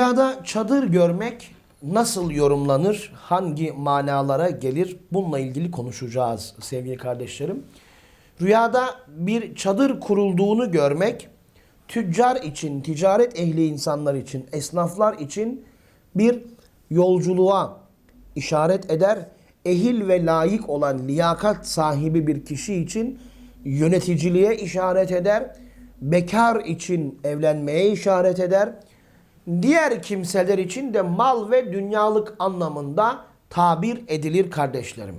Rüyada çadır görmek nasıl yorumlanır? Hangi manalara gelir? Bununla ilgili konuşacağız sevgili kardeşlerim. Rüyada bir çadır kurulduğunu görmek tüccar için, ticaret ehli insanlar için, esnaflar için bir yolculuğa işaret eder. Ehil ve layık olan liyakat sahibi bir kişi için yöneticiliğe işaret eder. Bekar için evlenmeye işaret eder. Diğer kimseler için de mal ve dünyalık anlamında tabir edilir kardeşlerim.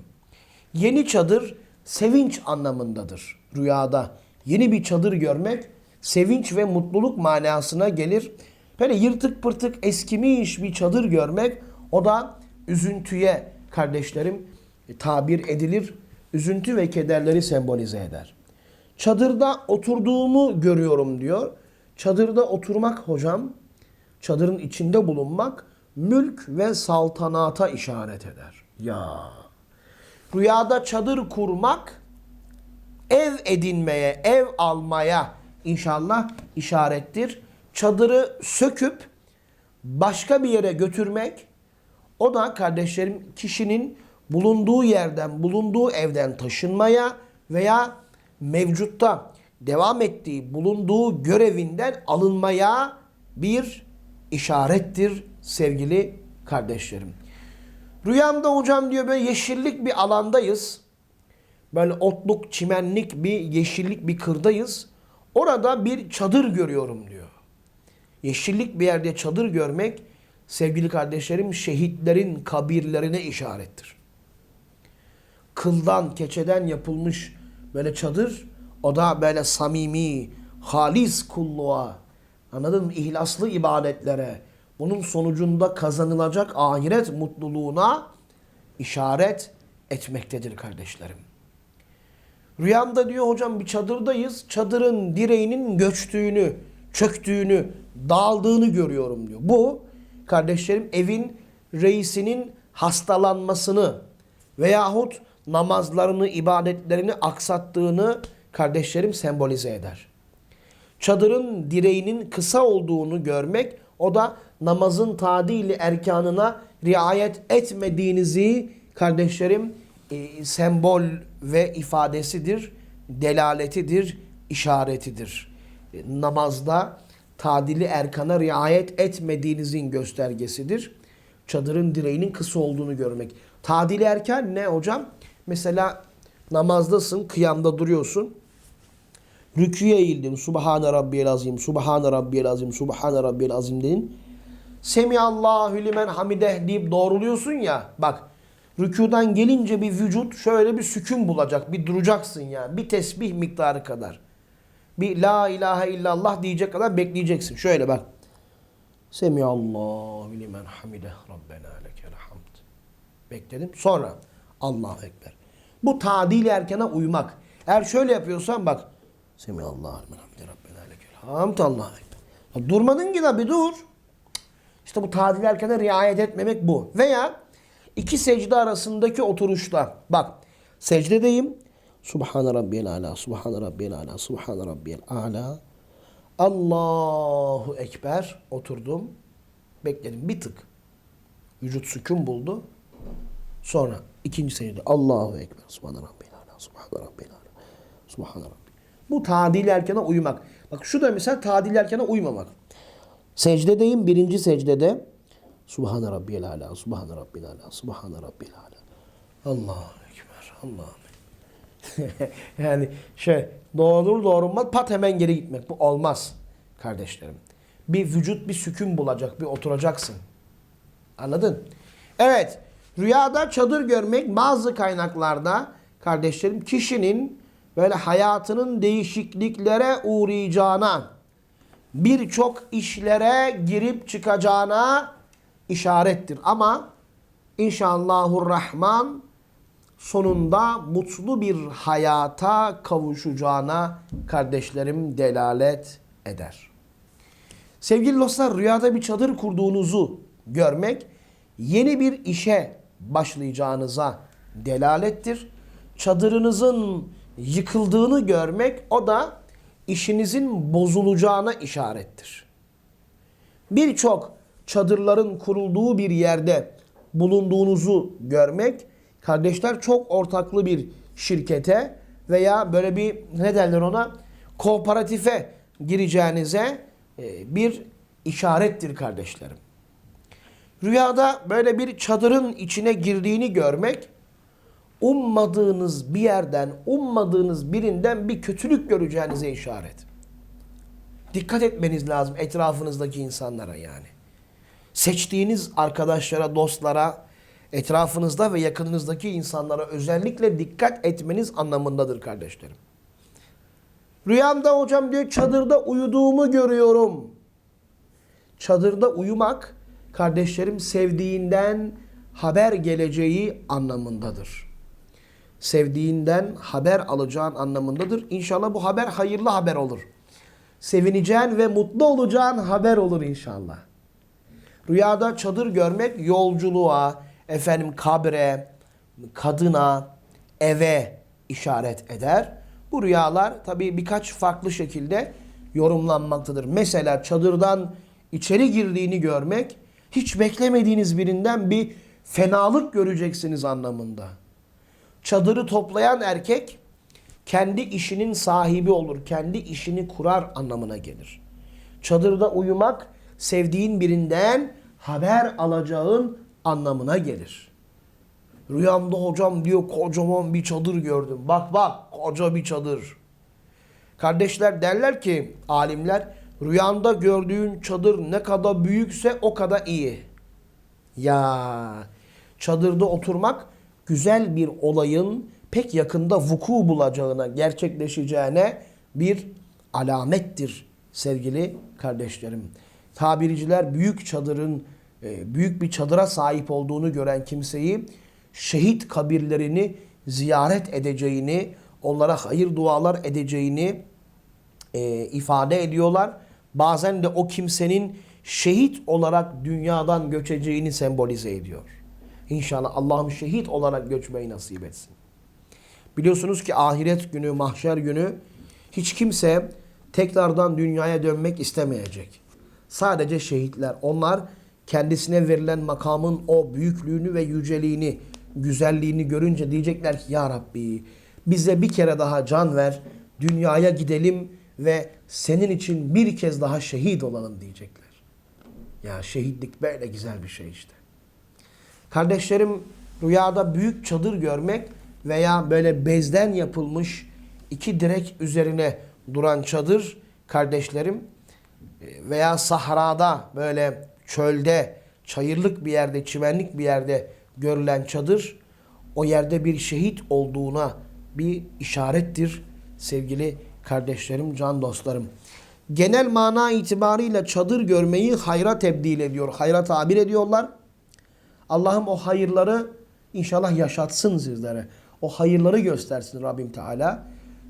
Yeni çadır sevinç anlamındadır rüyada. Yeni bir çadır görmek sevinç ve mutluluk manasına gelir. Böyle yırtık pırtık eskimiş bir çadır görmek o da üzüntüye kardeşlerim tabir edilir. Üzüntü ve kederleri sembolize eder. Çadırda oturduğumu görüyorum diyor. Çadırda oturmak hocam, çadırın içinde bulunmak mülk ve saltanata işaret eder. Ya. Rüyada çadır kurmak ev edinmeye, ev almaya inşallah işarettir. Çadırı söküp başka bir yere götürmek o da kardeşlerim kişinin bulunduğu yerden, bulunduğu evden taşınmaya veya mevcutta devam ettiği, bulunduğu görevinden alınmaya bir işarettir sevgili kardeşlerim. Rüyamda hocam diyor böyle yeşillik bir alandayız. Böyle otluk, çimenlik bir yeşillik bir kırdayız. Orada bir çadır görüyorum diyor. Yeşillik bir yerde çadır görmek sevgili kardeşlerim şehitlerin kabirlerine işarettir. Kıldan, keçeden yapılmış böyle çadır o da böyle samimi, halis kulluğa, anladın mı? İhlaslı ibadetlere, bunun sonucunda kazanılacak ahiret mutluluğuna işaret etmektedir kardeşlerim. Rüyamda diyor hocam bir çadırdayız. Çadırın direğinin göçtüğünü, çöktüğünü, dağıldığını görüyorum diyor. Bu kardeşlerim evin reisinin hastalanmasını veyahut namazlarını, ibadetlerini aksattığını kardeşlerim sembolize eder. Çadırın direğinin kısa olduğunu görmek o da namazın tadili erkanına riayet etmediğinizi kardeşlerim e, sembol ve ifadesidir, delaletidir, işaretidir. E, namazda tadili erkana riayet etmediğinizin göstergesidir. Çadırın direğinin kısa olduğunu görmek. Tadili erken ne hocam? Mesela namazdasın, kıyamda duruyorsun. Rüküye eğildin. Subhane Rabbiyel Azim, Subhane Rabbiyel Azim, Subhane Rabbiyel Azim dedin. Semiallahu limen hamideh deyip doğruluyorsun ya. Bak rükudan gelince bir vücut şöyle bir sükun bulacak. Bir duracaksın ya. Bir tesbih miktarı kadar. Bir la ilahe illallah diyecek kadar bekleyeceksin. Şöyle bak. Semiallahu limen hamideh Rabbena lekel hamd. Bekledim. Sonra Allahu Ekber. Bu tadil erkana uymak. Eğer şöyle yapıyorsan bak. Semiallahu limen hamideh Rabbena lekel hamd Allahu Ekber. Durmadın ki da bir dur. İşte bu tadil erkana riayet etmemek bu. Veya iki secde arasındaki oturuşta. Bak secdedeyim. Subhane Rabbiyel Ala, Subhane Rabbiyel Ala, Subhane Rabbiyel Ala. Allahu Ekber. Oturdum. Bekledim bir tık. Vücut sükun buldu. Sonra ikinci secde. Allahu Ekber. Subhane Rabbiyel Ala, Subhane Rabbiyel Ala, Subhane Rabbiyel Bu tadil erkana uymak. Bak şu da mesela tadil erkana uymamak. Secdedeyim birinci secdede. Subhane Rabbiyel Ala, Subhane Rabbiyel Ala, Subhane Rabbiyel Ala. Allahu Ekber, Allahu yani şey doğrulur doğrulmaz pat hemen geri gitmek. Bu olmaz kardeşlerim. Bir vücut bir sükun bulacak, bir oturacaksın. Anladın? Evet. Rüyada çadır görmek bazı kaynaklarda kardeşlerim kişinin böyle hayatının değişikliklere uğrayacağına, birçok işlere girip çıkacağına işarettir. Ama inşallahurrahman sonunda mutlu bir hayata kavuşacağına kardeşlerim delalet eder. Sevgili dostlar rüyada bir çadır kurduğunuzu görmek yeni bir işe başlayacağınıza delalettir. Çadırınızın yıkıldığını görmek o da işinizin bozulacağına işarettir. Birçok çadırların kurulduğu bir yerde bulunduğunuzu görmek kardeşler çok ortaklı bir şirkete veya böyle bir ne derler ona kooperatife gireceğinize e, bir işarettir kardeşlerim. Rüyada böyle bir çadırın içine girdiğini görmek ummadığınız bir yerden, ummadığınız birinden bir kötülük göreceğinize işaret. Dikkat etmeniz lazım etrafınızdaki insanlara yani. Seçtiğiniz arkadaşlara, dostlara, etrafınızda ve yakınınızdaki insanlara özellikle dikkat etmeniz anlamındadır kardeşlerim. Rüyamda hocam diyor çadırda uyuduğumu görüyorum. Çadırda uyumak kardeşlerim sevdiğinden haber geleceği anlamındadır. Sevdiğinden haber alacağın anlamındadır. İnşallah bu haber hayırlı haber olur. Sevineceğin ve mutlu olacağın haber olur inşallah. Rüyada çadır görmek yolculuğa, efendim kabre, kadına, eve işaret eder. Bu rüyalar tabii birkaç farklı şekilde yorumlanmaktadır. Mesela çadırdan içeri girdiğini görmek hiç beklemediğiniz birinden bir fenalık göreceksiniz anlamında. Çadırı toplayan erkek kendi işinin sahibi olur, kendi işini kurar anlamına gelir. Çadırda uyumak sevdiğin birinden haber alacağın anlamına gelir. Rüyamda hocam diyor kocaman bir çadır gördüm. Bak bak koca bir çadır. Kardeşler derler ki alimler rüyanda gördüğün çadır ne kadar büyükse o kadar iyi. Ya çadırda oturmak güzel bir olayın pek yakında vuku bulacağına, gerçekleşeceğine bir alamettir sevgili kardeşlerim. Tabirciler büyük çadırın e, büyük bir çadıra sahip olduğunu gören kimseyi şehit kabirlerini ziyaret edeceğini, onlara hayır dualar edeceğini e, ifade ediyorlar. Bazen de o kimsenin şehit olarak dünyadan göçeceğini sembolize ediyor. İnşallah Allah'ım şehit olarak göçmeyi nasip etsin. Biliyorsunuz ki ahiret günü, mahşer günü hiç kimse tekrardan dünyaya dönmek istemeyecek. Sadece şehitler. Onlar kendisine verilen makamın o büyüklüğünü ve yüceliğini, güzelliğini görünce diyecekler ki Ya Rabbi bize bir kere daha can ver, dünyaya gidelim ve senin için bir kez daha şehit olalım diyecekler. Ya şehitlik böyle güzel bir şey işte. Kardeşlerim rüyada büyük çadır görmek veya böyle bezden yapılmış iki direk üzerine duran çadır kardeşlerim veya sahrada böyle çölde çayırlık bir yerde çimenlik bir yerde görülen çadır o yerde bir şehit olduğuna bir işarettir sevgili kardeşlerim, can dostlarım. Genel mana itibarıyla çadır görmeyi hayra tebdil ediyor. Hayra tabir ediyorlar. Allah'ım o hayırları inşallah yaşatsın sizlere. O hayırları göstersin Rabbim Teala.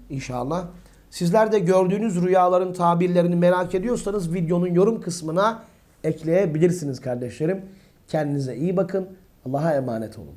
İnşallah. Sizler de gördüğünüz rüyaların tabirlerini merak ediyorsanız videonun yorum kısmına ekleyebilirsiniz kardeşlerim. Kendinize iyi bakın. Allah'a emanet olun.